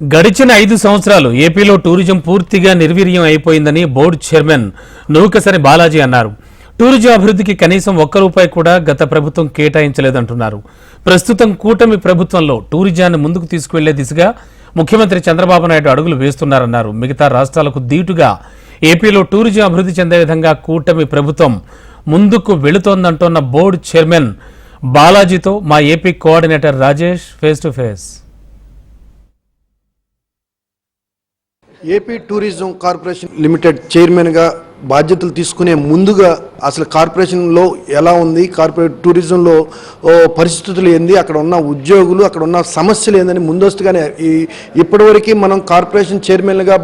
గడిచిన ఐదు సంవత్సరాలు ఏపీలో టూరిజం పూర్తిగా నిర్వీర్యం అయిపోయిందని బోర్డు చైర్మన్ నూకసరి బాలాజీ అన్నారు. టూరిజం అభివృద్ధికి కనీసం ఒక్క రూపాయి కూడా గత ప్రభుత్వం కేటాయించలేదంటున్నారు. ప్రస్తుతం కూటమి ప్రభుత్వంలో టూరిజాన్ని ముందుకు తీసుకువెళ్ళే దిశగా ముఖ్యమంత్రి చంద్రబాబు నాయుడు అడుగులు వేస్తున్నారన్నారు. మిగతా రాష్ట్రాలకు దీటుగా ఏపీలో టూరిజం అభివృద్ధి చెందే విధంగా కూటమి ప్రభుత్వం ముందుకు వెళుతోందంటున్న బోర్డు చైర్మన్ బాలాజీతో మా AP coordinator Rajesh face to face. AP tourism corporation limited చైర్మన్గా బాధ్యతలు తీసుకునే ముందుగా అసలు కార్పొరేషన్లో ఎలా ఉంది కార్పొరేట్ టూరిజంలో పరిస్థితులు ఏంది అక్కడ ఉన్న ఉద్యోగులు అక్కడ ఉన్న సమస్యలు ఏందని ముందస్తుగానే ఈ ఇప్పటివరకు మనం కార్పొరేషన్ చైర్మన్గా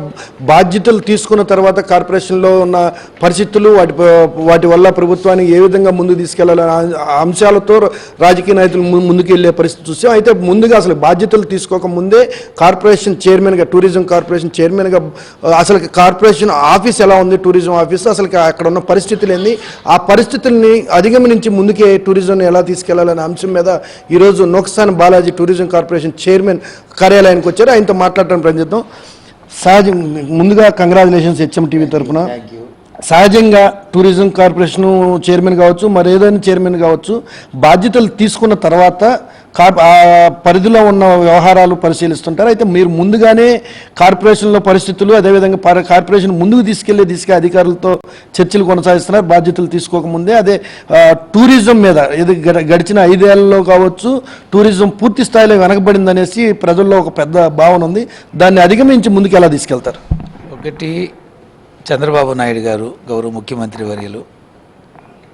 బాధ్యతలు తీసుకున్న తర్వాత కార్పొరేషన్లో ఉన్న పరిస్థితులు వాటి వాటి వల్ల ప్రభుత్వానికి ఏ విధంగా ముందుకు తీసుకెళ్ళాలనే అంశాలతో రాజకీయ నాయకులు ముందుకు వెళ్ళే పరిస్థితి చూసాం అయితే ముందుగా అసలు బాధ్యతలు తీసుకోకముందే కార్పొరేషన్ చైర్మన్గా టూరిజం కార్పొరేషన్ చైర్మన్గా అసలు కార్పొరేషన్ ఆఫీస్ ఎలా ఉంది టూరిజం అసలు అక్కడ ఉన్న పరిస్థితులు ఏంది? ఆ పరిస్థితుల్ని అధిగమనించి ముందుకే టూరిజం ఎలా తీసుకెళ్ళాలనే అంశం మీద ఈరోజు నొక్సాన్ బాలాజీ టూరిజం కార్పొరేషన్ చైర్మన్ కార్యాలయానికి వచ్చారు. ఆయనతో మాట్లాడటం ప్రయత్నిద్దాం. సహజ ముందుగా కంగ్రాచులేషన్స్ హెచ్ఎం టీవీ తరఫున సహజంగా టూరిజం కార్పొరేషన్ చైర్మన్ కావచ్చు మరి ఏదైనా చైర్మన్ కావచ్చు బాధ్యతలు తీసుకున్న తర్వాత పరిధిలో ఉన్న వ్యవహారాలు పరిశీలిస్తుంటారు. అయితే మీరు ముందుగానే కార్పొరేషన్లో పరిస్థితులు అదేవిధంగా పర- కార్పొరేషన్ ముందుకు తీసుకెళ్ళే దిశగా అధికారులతో చర్చలు కొనసాగిస్తున్నారు. బాధ్యతలు తీసుకోకముందే. అదే టూరిజం మీద ఇది గడిచిన ఐదేళ్ళలో కావచ్చు టూరిజం పూర్తి స్థాయిలో వెనకబడింది అనేసి ప్రజల్లో ఒక పెద్ద భావన ఉంది. దాన్ని అధిగమించి ముందుకు ఎలా తీసుకెళ్తారు? ఒకటి చంద్రబాబు నాయుడు గారు గౌరవ ముఖ్యమంత్రి వర్యులు.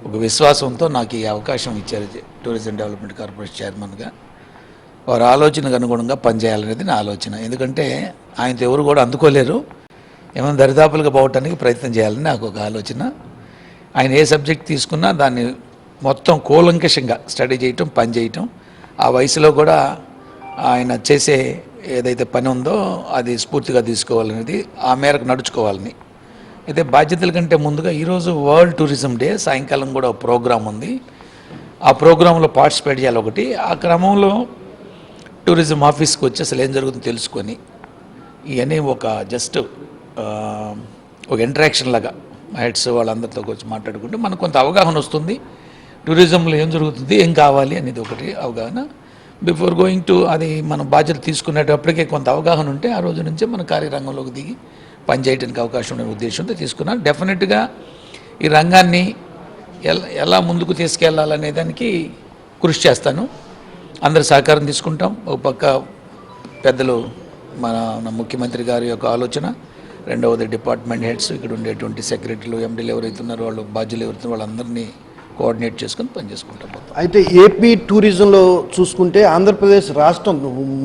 ఒక విశ్వాసంతో నాకు ఈ అవకాశం ఇచ్చారు. టూరిజం డెవలప్మెంట్ కార్పొరేషన్ చైర్మన్గా వారి ఆలోచనకు అనుగుణంగా పనిచేయాలనేది నా ఆలోచన. ఎందుకంటే ఆయనతో ఎవరు కూడా అందుకోలేరు. ఏమైనా దరిదాపులుగా పోవటానికి ప్రయత్నం చేయాలని నాకు ఒక ఆలోచన. ఆయన ఏ సబ్జెక్ట్ తీసుకున్నా దాన్ని మొత్తం కూలంకషంగా స్టడీ చేయటం పని చేయటం ఆ వయసులో కూడా ఆయన చేసే ఏదైతే పని ఉందో అది స్ఫూర్తిగా తీసుకోవాలనేది ఆ మేరకు నడుచుకోవాలని. అయితే బాధ్యతల కంటే ముందుగా ఈరోజు వరల్డ్ టూరిజం డే సాయంకాలం కూడా ప్రోగ్రాం ఉంది. ఆ ప్రోగ్రాంలో పార్టిసిపేట్ చేయాలి ఒకటి. ఆ క్రమంలో టూరిజం ఆఫీస్కి వచ్చి అసలు ఏం జరుగుతుందో తెలుసుకొని ఇవన్నీ ఒక జస్ట్ ఒక ఇంటరాక్షన్ లాగా హెడ్స్ వాళ్ళందరితో వచ్చి మాట్లాడుకుంటే మనకు కొంత అవగాహన వస్తుంది. టూరిజంలో ఏం జరుగుతుంది ఏం కావాలి అనేది ఒకటి అవగాహన. బిఫోర్ గోయింగ్ టు అది మనం బాధ్యత తీసుకునేటప్పటికే కొంత అవగాహన ఉంటే ఆ రోజు నుంచే మన కార్యరంగంలోకి దిగి పనిచేయడానికి అవకాశం ఉండే ఉద్దేశంతో తీసుకున్నాను డెఫినెట్గా ఈ రంగాన్ని ఎలా ఎలా ముందుకు తీసుకెళ్ళాలనే దానికి కృషి చేస్తాను. అందరి సహకారం తీసుకుంటాం. ఒక పక్క పెద్దలు మన ముఖ్యమంత్రి గారి యొక్క ఆలోచన రెండవది డిపార్ట్మెంట్ హెడ్స్ ఇక్కడ ఉండేటువంటి సెక్రటరీలు ఎండీలు ఎవరైతున్నారో వాళ్ళు బాధ్యులు ఎవరైతే వాళ్ళందరినీ కోఆర్డినేట్ చేసుకొని పనిచేసుకుంటాం మొత్తం. అయితే ఏపీ టూరిజంలో చూసుకుంటే ఆంధ్రప్రదేశ్ రాష్ట్రం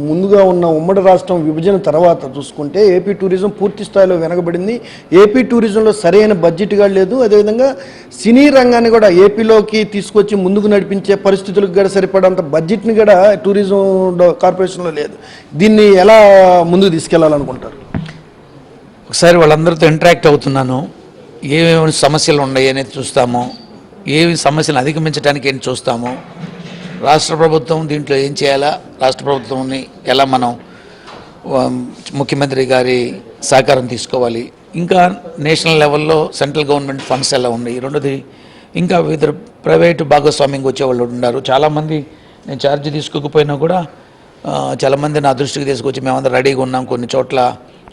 ముందుగా ఉన్న ఉమ్మడి రాష్ట్రం విభజన తర్వాత చూసుకుంటే ఏపీ టూరిజం పూర్తి స్థాయిలో వెనకబడింది. ఏపీ టూరిజంలో సరైన బడ్జెట్గా లేదు. అదేవిధంగా సినీ రంగాన్ని కూడా ఏపీలోకి తీసుకొచ్చి ముందుకు నడిపించే పరిస్థితులకు కూడా సరిపడంత బడ్జెట్ని కూడా టూరిజం కార్పొరేషన్లో లేదు. దీన్ని ఎలా ముందుకు తీసుకెళ్ళాలనుకుంటారు? ఒకసారి వాళ్ళందరితో ఇంటరాక్ట్ అవుతున్నాను. ఏమేమి సమస్యలు ఉన్నాయి అనేది చూస్తాము. ఏవి సమస్యలను అధిగమించడానికి ఏం చూస్తాము? రాష్ట్ర ప్రభుత్వం దీంట్లో ఏం చేయాలా? రాష్ట్ర ప్రభుత్వంని ఎలా మనం ముఖ్యమంత్రి గారి సహకారం తీసుకోవాలి? ఇంకా నేషనల్ లెవెల్లో సెంట్రల్ గవర్నమెంట్ ఫండ్స్ ఎలా ఉన్నాయి? రెండోది ఇంకా వివిధ ప్రైవేటు భాగస్వామ్యంగా వచ్చేవాళ్ళు ఉన్నారు. చాలామంది నేను ఛార్జ్ తీసుకోకపోయినా కూడా చాలామంది నా దృష్టికి తీసుకొచ్చి మేమందరం రెడీగా ఉన్నాం. కొన్ని చోట్ల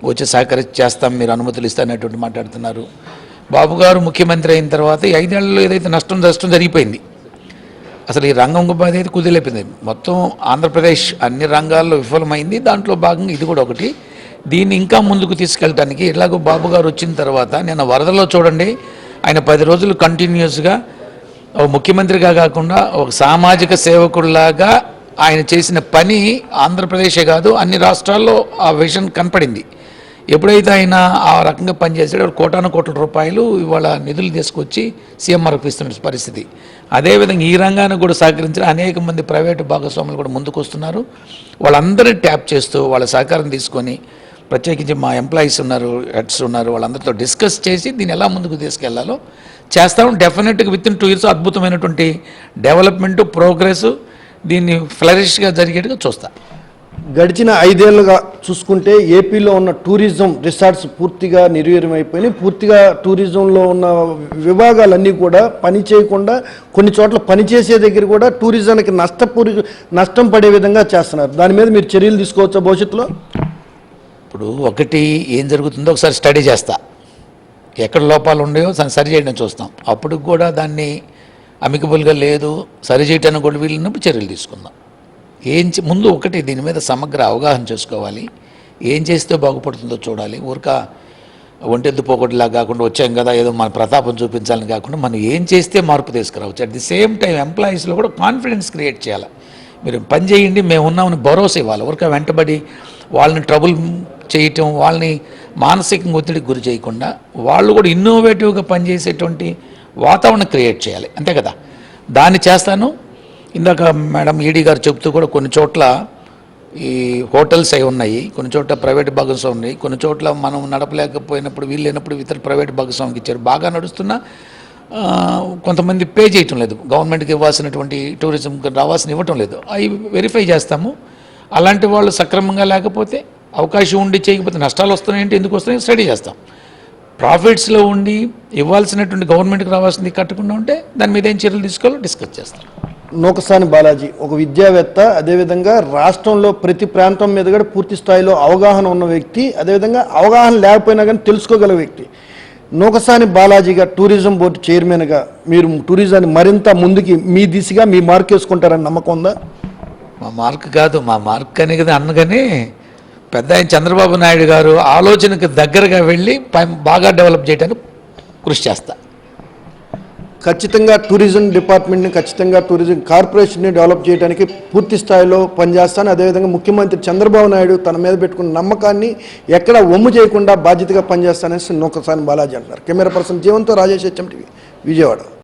వచ్చి సహకరి చేస్తాం మీరు అనుమతులు ఇస్తానటువంటి మాట్లాడుతున్నారు. బాబు గారు ముఖ్యమంత్రి అయిన తర్వాత ఈ ఐదేళ్ళలో ఏదైతే నష్టం నష్టం జరిగిపోయింది అసలు ఈ రంగం ఉపాధి కుదిలేపోయింది. మొత్తం ఆంధ్రప్రదేశ్ అన్ని రంగాల్లో విఫలమైంది. దాంట్లో భాగంగా ఇది కూడా ఒకటి. దీన్ని ఇంకా ముందుకు తీసుకెళ్ళడానికి ఇలాగో బాబు గారు వచ్చిన తర్వాత నేను వరదలో చూడండి ఆయన పది రోజులు కంటిన్యూస్గా ఒక ముఖ్యమంత్రిగా కాకుండా ఒక సామాజిక సేవకుడిలాగా ఆయన చేసిన పని ఆంధ్రప్రదేశే కాదు అన్ని రాష్ట్రాల్లో ఆ విజన్ కనపడింది. ఎప్పుడైతే ఆయన ఆ రకంగా పనిచేసాడో కోటాను కోట్ల రూపాయలు ఇవాళ నిధులు తీసుకొచ్చి సీఎంఆర్కి ఇస్తున్న పరిస్థితి. అదేవిధంగా ఈ రంగానికి కూడా సహకరించిన అనేక మంది ప్రైవేటు భాగస్వాములు కూడా ముందుకు వస్తున్నారు. వాళ్ళందరినీ ట్యాప్ చేస్తూ వాళ్ళ సహకారం తీసుకొని ప్రత్యేకించి మా ఎంప్లాయీస్ ఉన్నారు హెడ్స్ ఉన్నారు వాళ్ళందరితో డిస్కస్ చేసి దీన్ని ఎలా ముందుకు తీసుకెళ్ళాలో చేస్తాం డెఫినెట్గా విత్ ఇన్ టూ ఇయర్స్ అద్భుతమైనటువంటి డెవలప్మెంట్ ప్రోగ్రెస్ దీన్ని ఫ్లరిష్గా జరిగేట్టుగా చూస్తాను గడిచిన ఐదేళ్ళుగా చూసుకుంటే ఏపీలో ఉన్న టూరిజం రిసార్ట్స్ పూర్తిగా నిర్వీర్యం అయిపోయినాయి పూర్తిగా టూరిజంలో ఉన్న విభాగాలన్నీ కూడా పని చేయకుండా కొన్ని చోట్ల పనిచేసే దగ్గర కూడా టూరిజానికి నష్టపూరి నష్టం పడే విధంగా చేస్తున్నారు. దాని మీద మీరు చర్యలు తీసుకోవచ్చా భవిష్యత్తులో? ఇప్పుడు ఒకటి ఏం జరుగుతుందో ఒకసారి స్టడీ చేస్తా. ఎక్కడ లోపాలు ఉన్నాయో దాన్ని సరి చేయడం చూస్తాం. అప్పుడు కూడా దాన్ని అమికబుల్గా లేదు సరి చేయడానికి కూడా వీలున్నప్పుడు చర్యలు తీసుకుందాం. ఏం ముందు ఒకటి దీని మీద సమగ్ర అవగాహన చేసుకోవాలి. ఏం చేస్తే బాగుపడుతుందో చూడాలి. ఊరిక ఒంటెద్దు పోగొట్టులా కాకుండా వచ్చాం కదా ఏదో మన ప్రతాపం చూపించాలని కాకుండా మనం ఏం చేస్తే మార్పు తీసుకురావచ్చు. అట్ ది సేమ్ టైం ఎంప్లాయీస్లో కూడా కాన్ఫిడెన్స్ క్రియేట్ చేయాలి. మీరు పని చేయండి మేము ఉన్నామని భరోసా ఇవ్వాలి. ఊరిక వెంటబడి వాళ్ళని ట్రబుల్ చేయటం వాళ్ళని మానసికంగా ఒత్తిడికి గురి చేయకుండా వాళ్ళు కూడా ఇన్నోవేటివ్గా పనిచేసేటువంటి వాతావరణం క్రియేట్ చేయాలి. అంతే కదా? దాన్ని చేస్తాను. ఇందాక మేడం ఈడీ గారు చెప్తూ కూడా కొన్ని చోట్ల ఈ హోటల్స్ అవి ఉన్నాయి కొన్ని చోట్ల ప్రైవేట్ భాగస్వామి ఉన్నాయి కొన్ని చోట్ల మనం నడపలేకపోయినప్పుడు వీలు లేనప్పుడు ఇతర ప్రైవేట్ భాగస్వామికి ఇచ్చారు. బాగా నడుస్తున్నా కొంతమంది పే చేయటం లేదు. గవర్నమెంట్కి ఇవ్వాల్సినటువంటి టూరిజంకి రావాల్సిన ఇవ్వటం లేదు. అవి వెరిఫై చేస్తాము. అలాంటి వాళ్ళు సక్రమంగా లేకపోతే అవకాశం ఉండి చేయకపోతే నష్టాలు వస్తున్నాయంటే ఎందుకు వస్తున్నాయి స్టడీ చేస్తాం. ప్రాఫిట్స్లో ఉండి ఇవ్వాల్సినటువంటి గవర్నమెంట్కి రావాల్సింది కట్టకుండా ఉంటే దాని మీద ఏం చర్యలు తీసుకోవాలో డిస్కస్ చేస్తాం. నూకసాని బాలాజీ ఒక విద్యావేత్త అదేవిధంగా రాష్ట్రంలో ప్రతి ప్రాంతం మీద కూడా పూర్తి స్థాయిలో అవగాహన ఉన్న వ్యక్తి అదేవిధంగా అవగాహన లేకపోయినా కానీ తెలుసుకోగల వ్యక్తి. నూకసాని బాలాజీగా టూరిజం బోర్డు చైర్మన్గా మీరు టూరిజాన్ని మరింత ముందుకి మీ దిశగా మీ మార్క్ వేసుకుంటారని నమ్మకం ఉందా? మా మార్క్ కాదు మా మార్క్ అని కదా అన్నగానే పెద్ద ఆయన చంద్రబాబు నాయుడు గారు ఆలోచనకు దగ్గరగా వెళ్ళి బాగా డెవలప్ చేయడానికి కృషి చేస్తా. ఖచ్చితంగా టూరిజం డిపార్ట్మెంట్ని ఖచ్చితంగా టూరిజం కార్పొరేషన్ని డెవలప్ చేయడానికి పూర్తి స్థాయిలో పనిచేస్తాను. అదేవిధంగా ముఖ్యమంత్రి చంద్రబాబు నాయుడు తన మీద పెట్టుకున్న నమ్మకాన్ని ఎక్కడ ఒమ్ము చేయకుండా బాధ్యతగా పనిచేస్తానని నూకసాని బాలాజీ అంటున్నారు. కెమెరా పర్సన్ జీవంతో రాజేష్ హెచ్ఎం టీవీ విజయవాడ.